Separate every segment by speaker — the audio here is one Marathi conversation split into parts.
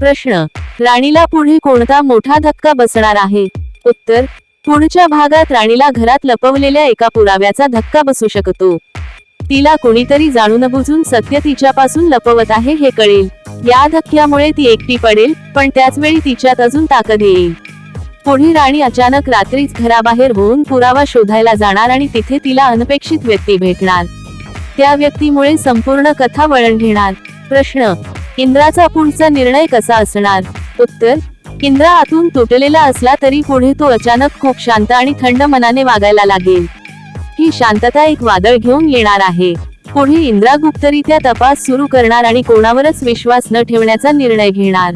Speaker 1: प्रश्न. राणीला पुढे कोणता मोठा धक्का बसणार आहे? उत्तर. पुढच्या भागात राणीला घरात लपवलेल्या एका पुराव्याचा धक्का बसू शकतो. तिला कोणीतरी जाणून बुजून सत्य तिच्यापासून लपवत आहे हे कळेल. या धक्क्यामुळे ती एकटी पडेल पण त्याच वेळी तिच्यात अजून ताकद येईल. पुढे राणी अचानक रात्रीच घराबाहेर होऊन पुरावा शोधायला जाणार आणि तिथे तिला अनपेक्षित व्यक्ती भेटणार. त्या व्यक्तीमुळे संपूर्ण कथा वळण घेणार. प्रश्न. इंद्राचा पुढचा निर्णय कसा असणार? उत्तर इंद्रा आतून तुटलेला असला तरी पुढे तो अचानक खूप शांत आणि थंड मनाने वागायला लागेल. ही शांतता एक वादळ घेऊन येणार आहे. पुढे इंद्रा गुप्तरित्या तपास सुरू करणार आणि कोणावरच विश्वास न ठेवण्याचा निर्णय घेणार.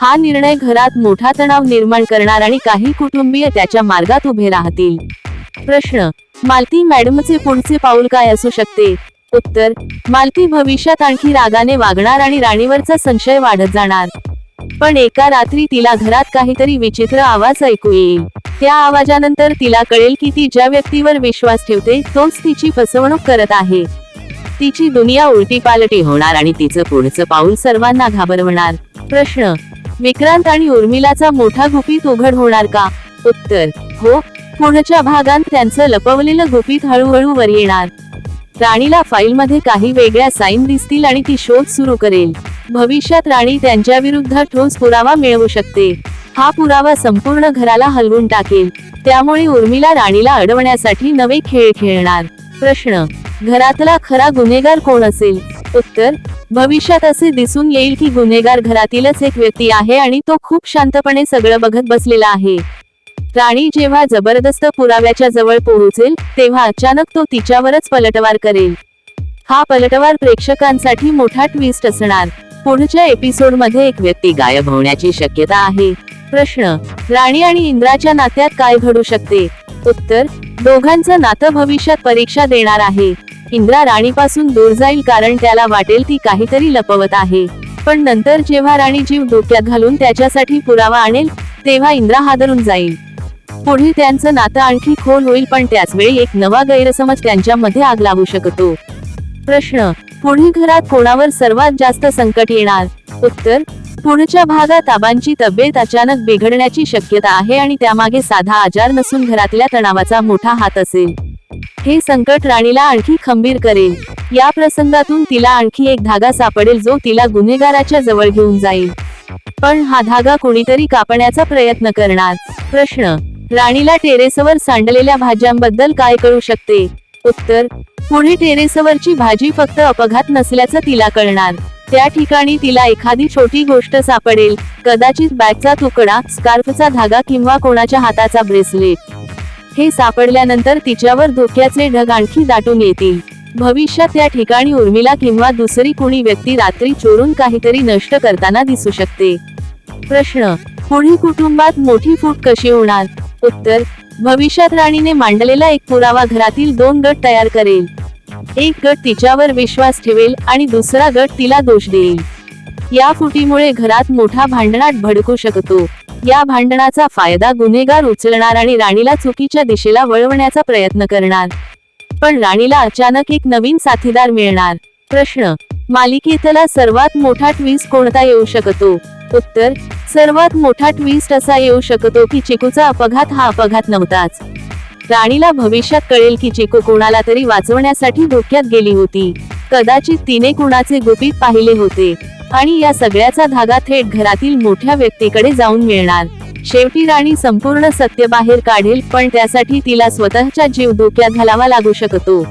Speaker 1: हा निर्णय घरात मोठा तणाव निर्माण करणार आणि काही कुटुंबीय त्याच्या मार्गात उभे राहतील. प्रश्न मालती मॅडमचे पुढचे पाऊल काय असू शकते? उत्तर मालती भविष्यात आणखी रागाने वागणार आणि राणीवरचा संशय वाढत जाणार. पण एका रात्री तिला घरात काहीतरी विचित्र आवाज ऐकू येईल. त्या आवाजानंतर तिला कळेल की ती ज्या व्यक्तीवर विश्वास ठेवते तोच तिची फसवणूक करत आहे. तिची दुनिया उलटी पालटी होणार आणि तिचं पुढचं पाऊल सर्वांना घाबरवणार. प्रश्न विक्रांत आणि उर्मिलाचा मोठा गुपित उघड होणार का? उत्तर हो पुढच्या भागात त्यांचं लपवलेलं गुपित हळूहळू वर येणार. राणीला फाईलमध्ये काही वेगळ्या साईन दिसतील आणि ती शोध सुरू करेल. भविष्यात राणी त्यांच्या विरुद्ध ठोस पुरावा मिळवू शकते. हा पुरावा संपूर्ण घराला हलवून टाकेल. त्यामुळे उर्मिला राणीला अडवण्यासाठी नवे खेळ खेळणार. प्रश्न. घरातला खरा गुन्हेगार कोण असेल? उत्तर. भविष्यात असे दिसून येईल की गुन्हेगार घरातीलच एक व्यक्ती आहे आणि तो खूप शांतपणे सगळं बघत बसलेला आहे. राणी जेव्हा जबरदस्त पुराव्याच्या जवळ पोहोचेल तेव्हा अचानक तो तिच्यावरच पलटवार करेल. हा पलटवार प्रेक्षकांसाठी मोठा ट्विस्ट असणार. पुढच्या एपिसोडमध्ये एक व्यक्ती गायब होण्याची शक्यता आहे. प्रश्न राणी आणि इंद्राच्या नात्यात काय घडू शकते? उत्तर दोघांचं नातं भविष्यात परीक्षा देणार आहे. इंद्रा राणीपासून दूर जाईल कारण त्याला वाटेल ती काहीतरी लपवत आहे. पण नंतर जेव्हा राणी जीव डोक्यात घालून त्याच्यासाठी पुरावा आणेल तेव्हा इंद्रा हादरून जाईल. पुढे त्यांचं नातं आणखी खोल होईल पण त्याच वेळी एक नवा गैरसमज त्यांच्यामध्ये आग लागू शकतो. प्रश्न पुढे घरात कोणावर सर्वात जास्त संकट येणार? उत्तर पुढच्या भागात आबांची तब्येत अचानक बिघडण्याची शक्यता आहे आणि त्यामागे साधा आजार नसून घरातल्या तणावाचा मोठा हात असेल. हे संकट राणीला आणखी खंबीर करेल. या प्रसंगातून तिला आणखी एक धागा सापडेल जो तिला गुन्हेगाराच्या जवळ घेऊन जाईल. पण हा धागा कोणीतरी कापण्याचा प्रयत्न करणार. प्रश्न राणीला टेरेसवर सांडलेल्या भाज्यांबद्दल काय कळू शकते? उत्तर पुढे टेरेसवरची भाजी फक्त अपघात नसल्याचं तिला कळणार. त्या ठिकाणी तिला एखादी छोटी गोष्ट सापडेल कदाचित बॅगचा तुकडा स्कार्फचा धागा किंवा कोणाच्या हाताचा ब्रेसलेट. हे सापडल्यानंतर तिच्यावर धोक्याचे ढग आणखी दाटून येतील. भविष्यात त्या ठिकाणी उर्मिला किंवा दुसरी कुणी व्यक्ती रात्री चोरून काहीतरी नष्ट करताना दिसू शकते. प्रश्न पुढे कुटुंबात मोठी फूट कशी होणार? उत्तर भविष्यात राणीने मांडलेला एक पुरावा घरातील दोन गट तयार करेल. एक गट तिच्यावर विश्वास ठेवेल आणि दुसरा गट तिला दोष देईल. या फुटीमुळे घरात मोठा भांडणाट भडकू शकतो. या भांडणाचा फायदा गुन्हेगार उचलणार आणि राणीला चुकीच्या दिशेला वळवण्याचा प्रयत्न करणार. पण राणीला अचानक एक नवीन साथीदार मिळणार. प्रश्न मालिकेतला सर्वात मोठा ट्विस्ट कोणता येऊ शकतो? उत्तर सर्वात मोठा ट्विस्ट असा येऊ शकतो की चिकूचा अपघात हा अपघात नव्हताच. राणीला भविष्यात कळेल की चिकू कोणाला तरी वाचवण्यासाठी धोक्यात गेली होती. कदाचित तिने कुणाचे गुपित पाहिले होते. आणि या सगळ्याचा धागा थेट घरातील मोठ्या व्यक्तीकडे जाऊन मिळणार. शेवटी राणी संपूर्ण सत्य बाहेर काढेल पण त्यासाठी तिला स्वतःचा जीव धोक्यात घालावा लागू शकतो.